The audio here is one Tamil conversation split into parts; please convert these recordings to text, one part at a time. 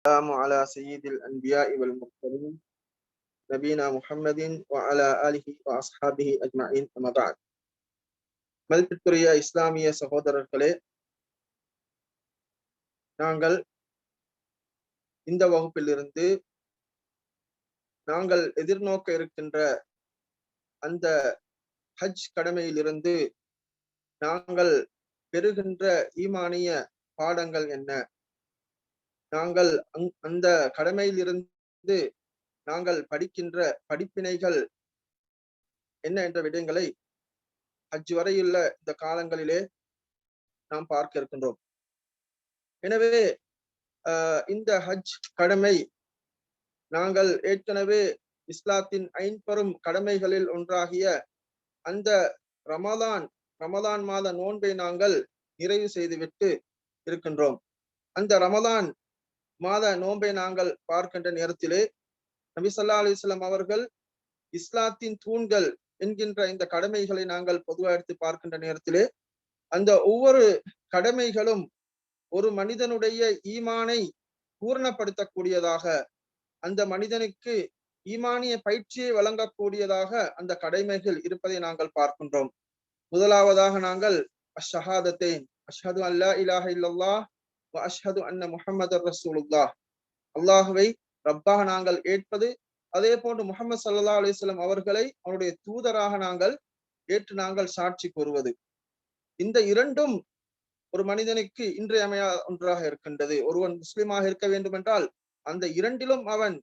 السلام على سيد الأنبياء والمرسلين نبينا محمد وعلى آله وأصحابه أجمعين أما بعد மதிப்பிற்குரிய இஸ்லாமிய சகோதரர்களே நாங்கள் இந்த வகுப்பிலிருந்து நாங்கள் எதிர்நோக்க இருக்கின்ற அந்த ஹஜ் கடமையிலிருந்து நாங்கள் பெறுகின்ற ஈமானிய பாடங்கள் என்ன நாங்கள் அந்த கடமையிலிருந்து நாங்கள் படிக்கின்ற படிப்பினைகள் என்ன என்ற விடயங்களை ஹஜ் வரையுள்ள இந்த காலங்களிலே நாம் பார்க்க இருக்கின்றோம். எனவே இந்த ஹஜ் கடமை நாங்கள் ஏற்கனவே இஸ்லாத்தின் ஐம்பெரும் கடமைகளில் ஒன்றாகிய அந்த ரமதான் ரமதான் மாத நோன்பை நாங்கள் நிறைவு செய்துவிட்டு இருக்கின்றோம். அந்த ரமதான் மாத நோன்பை நாங்கள் பார்க்கின்ற நேரத்திலே நபி சொல்லா அலிஸ்லாம் அவர்கள் இஸ்லாத்தின் தூண்கள் என்கின்ற இந்த கடமைகளை நாங்கள் பொதுவாக எடுத்து பார்க்கின்ற நேரத்திலே அந்த ஒவ்வொரு கடமைகளும் ஒரு மனிதனுடைய ஈமானை பூரணப்படுத்தக்கூடியதாக அந்த மனிதனுக்கு ஈமானிய பயிற்சியை வழங்கக்கூடியதாக அந்த கடமைகள் இருப்பதை நாங்கள் பார்க்கின்றோம். முதலாவதாக நாங்கள் அஷஹாதத்தை அஷ்ஹது அல்லா இலாஹ இல்லல்லா அஷ்ஹது அன்ன முஹம்மது ரசூலுல்லா அல்லாஹுவை ரப்பாக நாங்கள் ஏற்பது. அதே போன்று முகமது சல்லா அலிஸ்லாம் அவர்களை அவருடைய தூதராக நாங்கள் ஏற்று நாங்கள் சாட்சி கூறுவது. இந்த இரண்டும் ஒரு மனிதனுக்கு இன்றையமையா ஒன்றாக இருக்கின்றது. ஒருவன் முஸ்லிமாக இருக்க வேண்டும் என்றால் அந்த இரண்டிலும் அவன்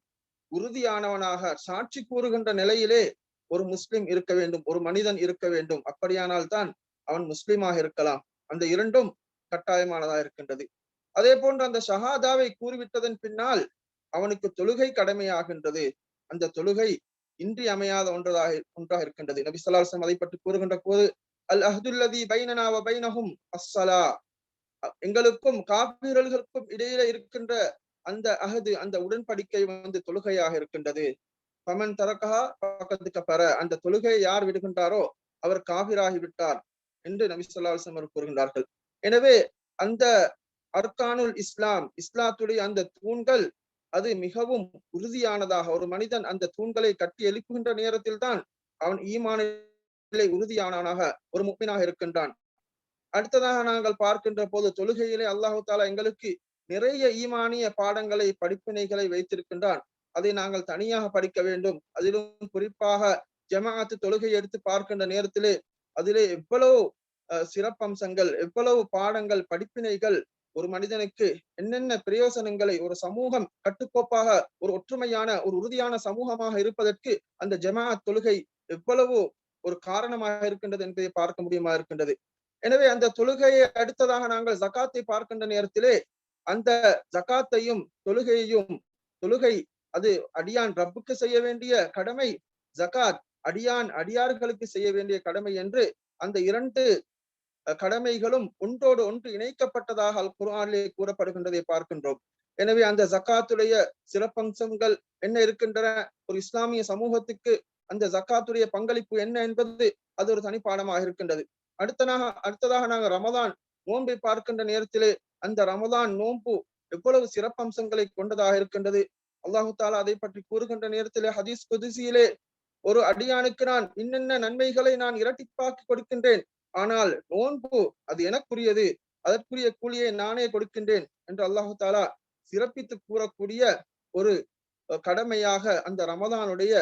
உறுதியானவனாக சாட்சி கூறுகின்ற நிலையிலே ஒரு முஸ்லிம் இருக்க வேண்டும் ஒரு மனிதன் இருக்க வேண்டும். அப்படியானால் தான் அவன் முஸ்லிமாக இருக்கலாம். அந்த இரண்டும் கட்டாயமானதாக இருக்கின்றது. அதே போன்று அந்த ஷஹாதாவை கூறிவிட்டதன் பின்னால் அவனுக்கு தொழுகை கடமையாகின்றது. அந்த தொழுகை இன்றி அமையாத ஒன்றதாக ஒன்றாக இருக்கின்றது. நபி சொல்லாசம் அதை பற்றி கூறுகின்ற போது அல் அஹதுல்லதி பைனனாவ பைனஹும் அஸ்ஸலா. எங்களுக்கும் காப்பீரல்களுக்கும் இடையில இருக்கின்ற அந்த அகது அந்த உடன்படிக்கை வந்து தொழுகையாக இருக்கின்றது. பமன் தரக்கா பக்கத்துக்கு பெற அந்த தொழுகையை யார் விடுகின்றாரோ அவர் காபிராகி விட்டார் என்று நபி சொல்லாசம் அவர் கூறுகின்றார்கள். எனவே அந்த அர்கானுல் இஸ்லாம் இஸ்லாத்துடைய அந்த தூண்கள் அது மிகவும் உறுதியானதாக ஒரு மனிதன் அந்த தூண்களை கட்டி எழுப்புகின்ற நேரத்தில் தான் அவன் ஈமானிலே உறுதியானவனாக ஒரு முப்பினாக இருக்கின்றான். அடுத்ததாக நாங்கள் பார்க்கின்ற போது தொழுகையிலே அல்லாஹு தாலா எங்களுக்கு நிறைய ஈமானிய பாடங்களை படிப்பினைகளை வைத்திருக்கின்றான். அதை நாங்கள் தனியாக படிக்க வேண்டும். அதிலும் குறிப்பாக ஜமாஅத்து தொழுகை எடுத்து பார்க்கின்ற நேரத்திலே அதிலே எவ்வளவு சிறப்பம்சங்கள் எவ்வளவு பாடங்கள் படிப்பினைகள் ஒரு மனிதனுக்கு என்னென்ன பிரயோசனங்களை ஒரு சமூகம் கட்டுக்கோப்பாக ஒரு ஒற்றுமையான ஒரு உறுதியான சமூகமாக இருப்பதற்கு அந்த ஜமாஅத் தொழுகை எவ்வளவு ஒரு காரணமாக இருக்கின்றது என்பதை பார்க்க முடியுமா இருக்கின்றது. எனவே அந்த தொழுகையை அடுத்ததாக நாங்கள் ஜக்காத்தை பார்க்கின்ற நேரத்திலே அந்த ஜக்காத்தையும் தொழுகையையும் தொழுகை அது அடியான் ரப்புக்கு செய்ய வேண்டிய கடமை ஜக்காத் அடியான் அடியார்களுக்கு செய்ய வேண்டிய கடமை என்று அந்த இரண்டு கடமைகளும் ஒன்றோடு ஒன்று இணைக்கப்பட்டதாக அல் குர்ஆனிலே கூறப்படுகின்றதை பார்க்கின்றோம். எனவே அந்த ஜக்காத்துடைய சிறப்பம்சங்கள் என்ன இருக்கின்றன? ஒரு இஸ்லாமிய சமூகத்துக்கு அந்த ஜக்காத்துடைய பங்களிப்பு என்ன என்பது அது ஒரு தனிப்பாடமாக இருக்கின்றது. அடுத்ததாக அடுத்ததாக நாங்கள் ரமதான் நோன்பை பார்க்கின்ற நேரத்திலே அந்த ரமதான் நோன்பு எவ்வளவு சிறப்பம்சங்களை கொண்டதாக இருக்கின்றது. அல்லாஹு தாலா அதை பற்றி கூறுகின்ற நேரத்திலே ஹதீஸ் குதிசியிலே ஒரு அடியானுக்கு நான் இன்னென்ன நன்மைகளை நான் இரட்டிப்பாக்கி கொடுக்கின்றேன் ஆனால் நோன்பு அது எனக்குரியது. அதற்குரிய கூலியை நானே கொடுக்கின்றேன் என்று அல்லாஹு தாலா சிறப்பித்து கூறக்கூடிய ஒரு கடமையாக அந்த ரமதானுடைய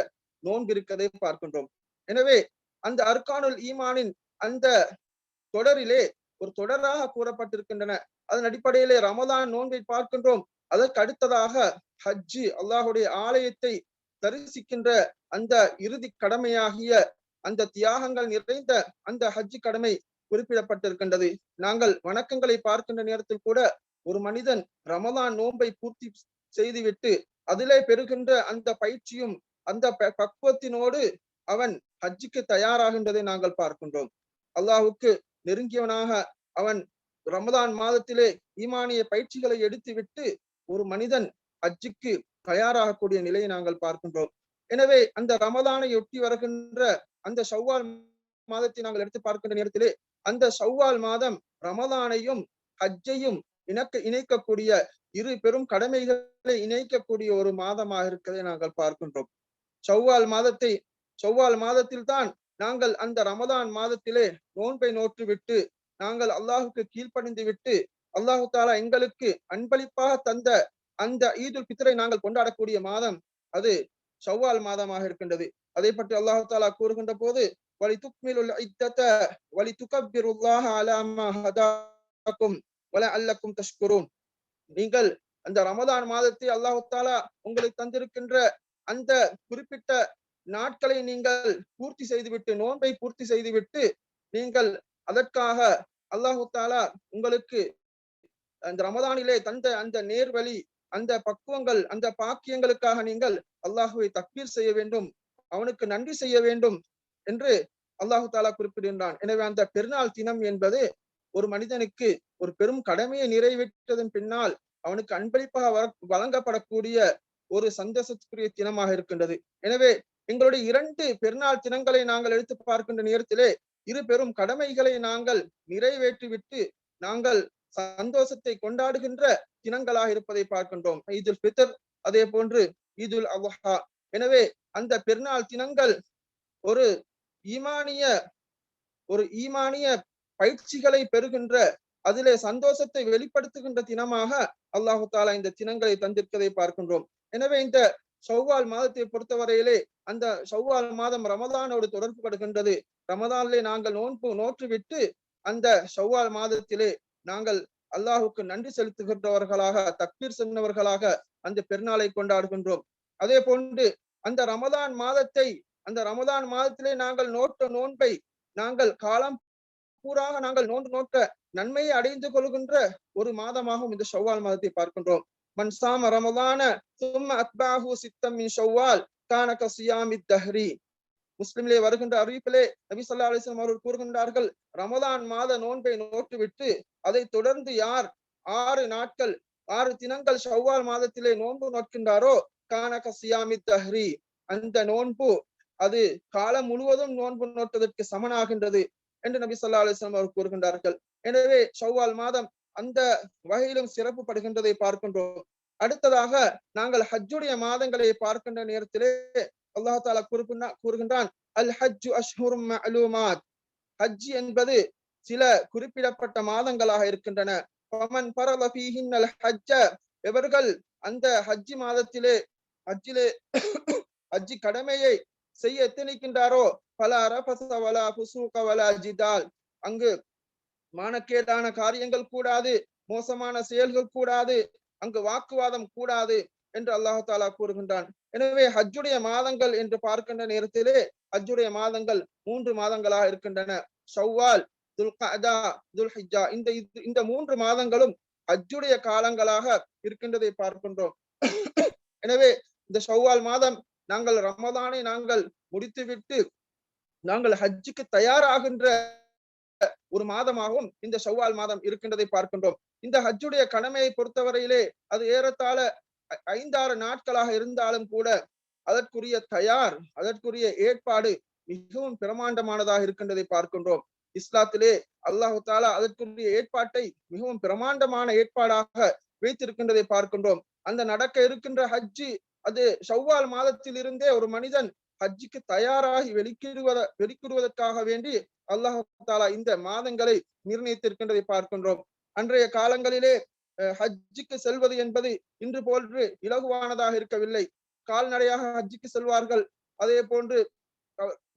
நோன்பு இருக்கதை பார்க்கின்றோம். எனவே அந்த அர்கானுல் ஈமானின் அந்த தொடரிலே ஒரு தொடராக கூறப்பட்டிருக்கின்றன. அதன் அடிப்படையிலே ரமதான் நோன்பை பார்க்கின்றோம். அதற்கு அடுத்ததாக ஹஜ்ஜி அல்லாஹுடைய ஆலயத்தை தரிசிக்கின்ற அந்த இறுதி கடமையாகிய அந்த தியாகங்கள் நிறைந்த அந்த ஹஜ் கடமை குறிப்பிடப்பட்டிருக்கின்றது. நாங்கள் வணக்கங்களை பார்க்கின்ற நேரத்தில் கூட ஒரு மனிதன் ரமதான் நோன்பை பூர்த்தி செய்துவிட்டு அதிலே பெறுகின்ற அந்த பயிற்சியும் அந்த பக்குவத்தினோடு அவன் ஹஜ்ஜுக்கு தயாராகின்றதை நாங்கள் பார்க்கின்றோம். அல்லாஹுக்கு நெருங்கியவனாக அவன் ரமதான் மாதத்திலே ஈமானிய பயிற்சிகளை எடுத்துவிட்டு ஒரு மனிதன் ஹஜ்ஜுக்கு தயாராகக்கூடிய நிலையை நாங்கள் பார்க்கின்றோம். எனவே அந்த ரமதானை ஒட்டி வருகின்ற அந்த ஷவ்வால் மாதத்தை நாங்கள் எடுத்து பார்க்கின்ற நேரத்திலே அந்த ஷவ்வால் மாதம் ரமதானையும் ஹஜ்ஜையும் இணக்க இணைக்கக்கூடிய இரு பெரும் கடமைகளை இணைக்கக்கூடிய ஒரு மாதமாக இருக்கிறதை நாங்கள் பார்க்கின்றோம். செவ்வால் மாதத்தை செவ்வால் மாதத்தில் தான் நாங்கள் அந்த ரமதான் மாதத்திலே நோன்பை நோற்று விட்டு நாங்கள் அல்லாஹுக்கு கீழ்ப்படிந்து விட்டு அல்லாஹு தாலா எங்களுக்கு அன்பளிப்பாக தந்த அந்த ஈதுல் பித்தரை நாங்கள் கொண்டாடக்கூடிய மாதம் அது ஷவ்வால் மாதமாக இருக்கின்றது. அதை பற்றி அல்லாஹு தாலா கூறுகின்ற போது வலி துக்மிலுல் இத்தத வலி துகப்பிருல்லாஹ அலாமா ஹதாக்கும் வல அல்லக்கும் தஷ்குரூன். நீங்கள் அந்த ரமதான் மாதத்தை அல்லாஹு தாலா உங்களுக்கு தந்திருக்கின்ற அந்த குறிப்பிட்ட நாட்களை நீங்கள் பூர்த்தி செய்துவிட்டு நோன்பை பூர்த்தி செய்துவிட்டு நீங்கள் அதற்காக அல்லாஹு தாலா உங்களுக்கு அந்த ரமதானிலே தந்த அந்த நேர்வழி அந்த பக்குவங்கள் அந்த பாக்கியங்களுக்காக நீங்கள் அல்லாஹுவை தக்பீர் செய்ய வேண்டும் அவனுக்கு நன்றி செய்ய வேண்டும் என்று அல்லாஹு தாலா குறிப்பிடுகின்றான். எனவே அந்த பெருநாள் தினம் என்பது ஒரு மனிதனுக்கு ஒரு பெரும் கடமையை நிறைவேற்றதன் பின்னால் அவனுக்கு அன்பளிப்பாக வழங்கப்படக்கூடிய ஒரு சந்தோஷத்துக்குரிய தினமாக இருக்கின்றது. எனவே எங்களுடைய இரண்டு பெருநாள் தினங்களை நாங்கள் எடுத்து பார்க்கின்ற நேரத்திலே இரு பெரும் கடமைகளை நாங்கள் நிறைவேற்றிவிட்டு நாங்கள் சந்தோஷத்தை கொண்டாடுகின்ற தினங்களாக இருப்பதை பார்க்கின்றோம். ஈதுல் பித்தர் அதே போன்று ஈதுல் அல்ஹா எனவே அந்த பெருநாள் தினங்கள் ஒரு ஈமானிய ஒரு ஈமானிய பயிற்சிகளை பெறுகின்ற அதிலே சந்தோஷத்தை வெளிப்படுத்துகின்ற தினமாக அல்லாஹு தாலா இந்த தினங்களை தந்திருக்கதை பார்க்கின்றோம். எனவே இந்த சௌவால் மாதத்தை பொறுத்தவரையிலே அந்த சௌவால் மாதம் ரமதானோடு தொடர்பு படுகின்றது. ரமதானிலே நாங்கள் நோன்பு நோற்றுவிட்டு அந்த சௌவால் மாதத்திலே நாங்கள் அல்லாஹுக்கு நன்றி செலுத்துகின்றவர்களாக தக்பீர் சொன்னவர்களாக அந்த பெருநாளை கொண்டாடுகின்றோம். அதே போன்று அந்த ரமதான் மாதத்தை அந்த ரமதான் மாதத்திலே நாங்கள் நோட்ட நோன்பை நாங்கள் காலம் பூராக நாங்கள் நோண்டு நோக்க நன்மையை அடைந்து கொள்கின்ற ஒரு மாதமாகவும் இந்த ஷவ்வால் மாதத்தை பார்க்கின்றோம். மன் சாம ரமதான சும்ம அத்பாஹு சித்தம் மின் ஷவ்வால் கானக சுயாமி தஹ்ரி. முஸ்லிம்லே வருகின்ற அறிவிப்பிலே நபி சொல்லா அலிஸ்லாம் அவர்கள் கூறுகின்றார்கள் ரமதான் மாத நோன்பை நோட்டுவிட்டு அதை தொடர்ந்து யார் ஆறு நாட்கள் ஆறு தினங்கள் ஷவ்வால் மாதத்திலே நோன்பு நோக்கின்றாரோ? கானக சியாமி தஹ்ரி. அந்த நோன்பு அது காலம் முழுவதும் நோன்பு நோட்டதற்கு சமனாகின்றது என்று நபி சொல்லா அலிஸ்லாம் அவர் கூறுகின்றார்கள். எனவே ஷவ்வால் மாதம் அந்த வகையிலும் சிறப்பு படுகின்றதை பார்க்கின்றோம். அடுத்ததாக நாங்கள் ஹஜ்ஜுடைய மாதங்களை பார்க்கின்ற நேரத்திலே அல்லாஹ் தாலா கூறுகின்றான் அல் ஹஜ்ஜு அஷ்ஹுரும் மஅலூமாத். ஹஜ் என்பது சில குறிப்பிடப்பட்ட மாதங்களாக இருக்கின்றன. பமன் பரல ஃபீஹின் அல் ஹஜ்ஜ எவர்கள் அந்த ஹஜ் மாதத்திலே ஹஜ்ஜிலே ஹஜ்ஜி கடமையை செய்ய எத்தனிக்கின்றாரோ? பல அரபசவலா புசூகவலா ஜிதால். அங்கு மானக்கேடான காரியங்கள் கூடாது மோசமான செயல்கள் கூடாது அங்கு வாக்குவாதம் கூடாது. என்று அல்லாஹு தாலா கூறுகின்றான். எனவே ஹஜ்ஜுடைய மாதங்கள் என்று பார்க்கின்ற நேரத்திலே ஹஜ்ஜுடைய மாதங்கள் மூன்று மாதங்களாக இருக்கின்றன. ஷவ்வால் துல்கதா துல்ஹிஜா இந்த இந்த மூன்று மாதங்களும் ஹஜ்ஜுடைய காலங்களாக இருக்கின்றதை பார்க்கின்றோம். எனவே இந்த ஷவ்வால் மாதம் நாங்கள் ரமதானை நாங்கள் முடித்துவிட்டு நாங்கள் ஹஜ்ஜுக்கு தயாராகின்ற ஒரு மாதமாகவும் இந்த ஷவ்வால் மாதம் இருக்கின்றதை பார்க்கின்றோம். இந்த ஹஜ்ஜுடைய கடமையை பொறுத்தவரையிலே அது ஏறத்தாழ ஐந்தாறு நாட்களாக இருந்தாலும் கூட அதற்குரிய தயார் அதற்குரிய ஏற்பாடு மிகவும் பிரமாண்டமானதாக இருக்கின்றதை பார்க்கின்றோம். இஸ்லாத்திலே அல்லாஹு தாலா அதற்குரிய ஏற்பாட்டை மிகவும் பிரமாண்டமான ஏற்பாடாக வைத்திருக்கின்றதை பார்க்கின்றோம். அந்த நடக்க இருக்கின்ற ஹஜ்ஜி அது ஷவ்வால் மாதத்தில் இருந்தே ஒரு மனிதன் ஹஜ்ஜிக்கு தயாராகி வெளிக்கிடுவத வெளிக்கிடுவதற்காக வேண்டி அல்லாஹு தாலா இந்த மாதங்களை நிர்ணயித்திருக்கின்றதை பார்க்கின்றோம். அன்றைய காலங்களிலே ஹஜ்ஜுக்கு செல்வது என்பது இன்று போன்று இலகுவானதாக இருக்கவில்லை. கால்நடையாக ஹஜ்ஜுக்கு செல்வார்கள் அதே போன்று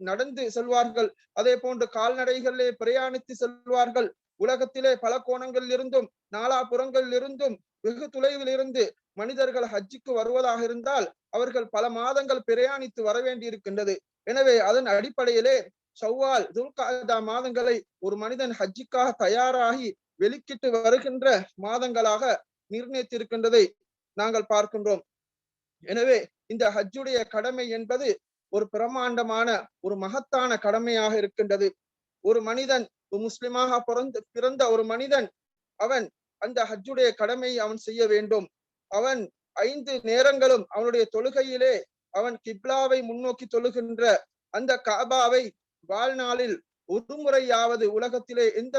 நடந்து செல்வார்கள் அதே போன்று கால்நடைகளிலே பிரயாணித்து செல்வார்கள். உலகத்திலே பல கோணங்களில் இருந்தும் நாலாபுறங்களில் இருந்தும் வெகு தொலைவில் இருந்து மனிதர்கள் ஹஜ்ஜுக்கு வருவதாக இருந்தால் அவர்கள் பல மாதங்கள் பிரயாணித்து வர வேண்டியிருக்கின்றது. எனவே அதன் அடிப்படையிலே சவ்வால் துல்காதா மாதங்களை ஒரு மனிதன் ஹஜ்ஜிக்காக தயாராகி வெளிக்கிட்டு வருகின்ற மாதங்களாக நிர்ணயித்திருக்கின்றதை நாங்கள் பார்க்கின்றோம். எனவே இந்த ஹஜ்ஜுடைய கடமை என்பது ஒரு பிரமாண்டமான ஒரு மகத்தான கடமையாக இருக்கின்றது. ஒரு மனிதன் ஒரு முஸ்லிமாக பிறந்து பிறந்த ஒரு மனிதன் அவன் அந்த ஹஜ்ஜுடைய கடமையை அவன் செய்ய வேண்டும். அவன் ஐந்து நேரங்களும் அவனுடைய தொழுகையிலே அவன் கிப்லாவை முன்னோக்கி தொழுகின்ற அந்த காபாவை வாழ்நாளில் ஒருமுறையாவது உலகத்திலே எந்த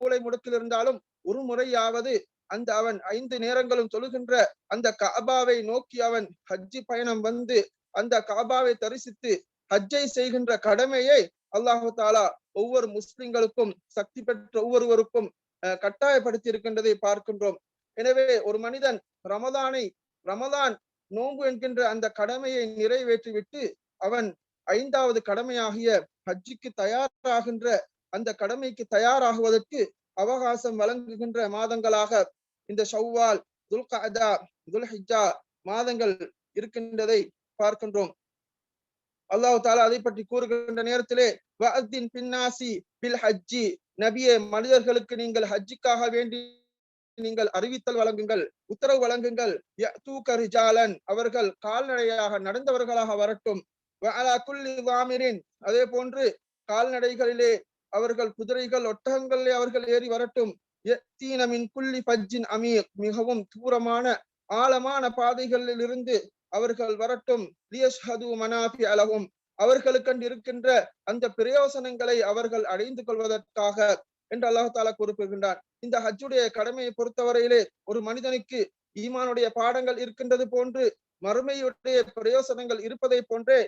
மூளை முடுக்கில் இருந்தாலும் ஒரு முறையாவது அந்த அவன் ஐந்து நேரங்களும் தொழுகின்ற அந்த காபாவை நோக்கி அவன் ஹஜ்ஜி பயணம் வந்து அந்த காபாவை தரிசித்து ஹஜ்ஜை செய்கின்ற கடமையை அல்லாஹு தாலா ஒவ்வொரு முஸ்லிம்களுக்கும் சக்தி பெற்ற ஒவ்வொருவருக்கும் கட்டாயப்படுத்தி இருக்கின்றதை பார்க்கின்றோம். எனவே ஒரு மனிதன் ரமதானை ரமதான் நோன்பு என்கின்ற அந்த கடமையை நிறைவேற்றிவிட்டு அவன் ஐந்தாவது கடமையாகிய ஹஜ்ஜிக்கு தயாராகின்ற அந்த கடமைக்கு தயாராகுவதற்கு அவகாசம் வழங்குகின்ற மாதங்களாக இந்த ஷவ்வால் துல்கதா துல்ஹிஜா மாதங்கள் இருக்கின்றதை பார்க்கின்றோம். அல்லாஹு தாலா அதை பற்றி கூறுகின்ற நேரத்திலே வஅத்தின் பின்னாசி பில் ஹஜ்ஜி நபியே மனிதர்களுக்கு நீங்கள் ஹஜ்ஜிக்காக வேண்டி நீங்கள் அறிவித்தல் வழங்குங்கள் உத்தரவு வழங்குங்கள். ரிஜாலன் அவர்கள் கால்நடையாக நடந்தவர்களாக வரட்டும். அதே போன்று கால்நடைகளிலே அவர்கள் குதிரைகள் ஒட்டகங்களிலே அவர்கள் ஏறி வரட்டும். குள்ளி பஜ்ஜின் அமீர் மிகவும் தூரமான ஆழமான பாதைகளில் இருந்து அவர்கள் வரட்டும். மனாபி அலகும் அவர்களுக்கென்று இருக்கின்ற அந்த பிரயோசனங்களை அவர்கள் அடைந்து கொள்வதற்காக என்று அல்லாஹு தாலா குறிப்பிடுகின்றார் இந்த ஹஜ்ஜுடைய கடமையை பொறுத்தவரையிலே ஒரு மனிதனுக்கு ஈமானுடைய பாடங்கள் இருக்கின்றது போன்று மறுமையுடைய பிரயோசனங்கள் இருப்பதை போன்றே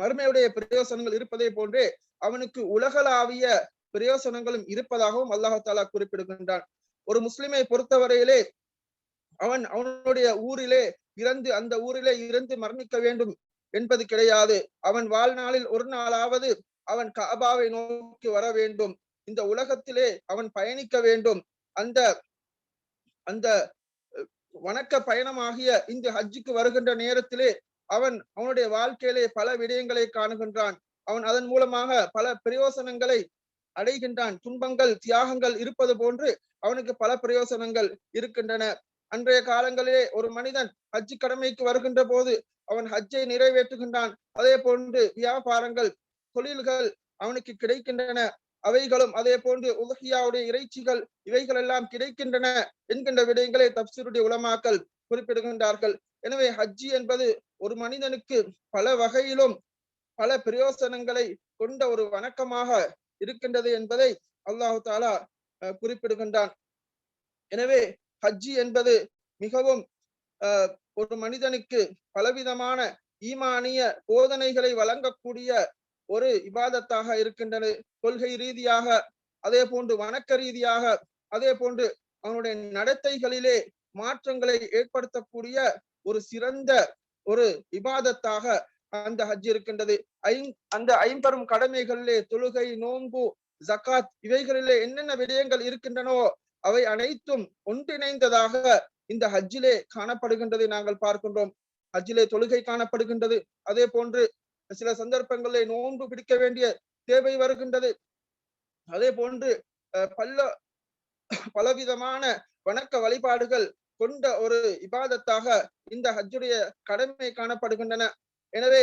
மறுமையுடைய பிரயோசனங்கள் இருப்பதை போன்றே அவனுக்கு உலகளாவிய பிரயோசனங்களும் இருப்பதாகவும் அல்லாஹாலா குறிப்பிடுகின்றான். ஒரு முஸ்லிமை பொறுத்தவரையிலே அவன் அவனுடைய ஊரிலே இறந்து அந்த ஊரிலே இறந்து மரணிக்க வேண்டும் என்பது கிடையாது. அவன் வாழ்நாளில் ஒரு நாளாவது அவன் காபாவை நோக்கி வர வேண்டும். இந்த உலகத்திலே அவன் பயணிக்க வேண்டும். அந்த அந்த வணக்க பயணமாகிய இந்த ஹஜ்ஜுக்கு வருகின்ற நேரத்திலே அவன் அவனுடைய வாழ்க்கையிலே பல விடயங்களை காணுகின்றான். அவன் அதன் மூலமாக பல பிரயோசனங்களை அடைகின்றான். துன்பங்கள் தியாகங்கள் இருப்பது போன்று அவனுக்கு பல பிரயோசனங்கள் இருக்கின்றன. அன்றைய காலங்களிலே ஒரு மனிதன் ஹஜ்ஜு கடமைக்கு வருகின்ற போது அவன் ஹஜ்ஜை நிறைவேற்றுகின்றான். அதே போன்று வியாபாரங்கள் தொழில்கள் அவனுக்கு கிடைக்கின்றன. அவைகளும் அதே போன்று உலகியாவுடைய இறைச்சிகள் இவைகள் எல்லாம் கிடைக்கின்றன என்கின்ற விடயங்களை தப்சீருடைய உலமாக்கல் குறிப்பிடுகின்றார்கள். எனவே ஹஜ்ஜி என்பது ஒரு மனிதனுக்கு பல வகையிலும் பல பிரயோசனங்களை கொண்ட ஒரு வணக்கமாக இருக்கின்றது என்பதை அல்லாஹு தாலா குறிப்பிடுகின்றான். எனவே ஹஜ்ஜி என்பது மிகவும் ஒரு மனிதனுக்கு பலவிதமான ஈமானிய போதனைகளை வழங்கக்கூடிய ஒரு இபாதத்தாக இருக்கின்றது. கொள்கை ரீதியாக அதே போன்று வணக்க ரீதியாக அதே போன்று அவனுடைய நடத்தைகளிலே மாற்றங்களை ஏற்படுத்தக்கூடிய ஒரு சிறந்த ஒரு இபாதத்தாக அந்த ஹஜ் இருக்கின்றது. அந்த ஐம்பெரும் கடமைகளிலே தொழுகை நோன்பு ஜக்காத் இவைகளிலே என்னென்ன விடயங்கள் இருக்கின்றனவோ அவை அனைத்தும் ஒன்றிணைந்ததாக இந்த ஹஜ்ஜிலே காணப்படுகின்றதை நாங்கள் பார்க்கின்றோம். ஹஜ்ஜிலே தொழுகை காணப்படுகின்றது. அதே போன்று சில சந்தர்ப்பங்களில் நோன்பு பிடிக்க வேண்டிய தேவை வருகின்றது. அதே போன்று பல்ல பலவிதமான வணக்க வழிபாடுகள் கொண்ட ஒரு இபாதத்தாக இந்த ஹஜ்ஜுடைய கடமை காணப்படுகின்றன. எனவே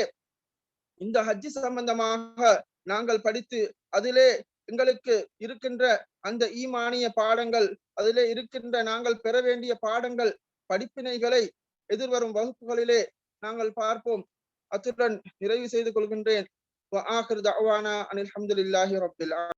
இந்த ஹஜ்ஜி சம்பந்தமாக நாங்கள் படித்து அதிலே எங்களுக்கு இருக்கின்ற அந்த ஈமானிய பாடங்கள் அதிலே இருக்கின்ற நாங்கள் பெற வேண்டிய பாடங்கள் படிப்பினைகளை எதிர்வரும் வகுப்புகளிலே நாங்கள் பார்ப்போம். அத்துடன் நிறைவு செய்து கொள்கின்றேன். அனில் அஹமதுல்லாஹி ரபில்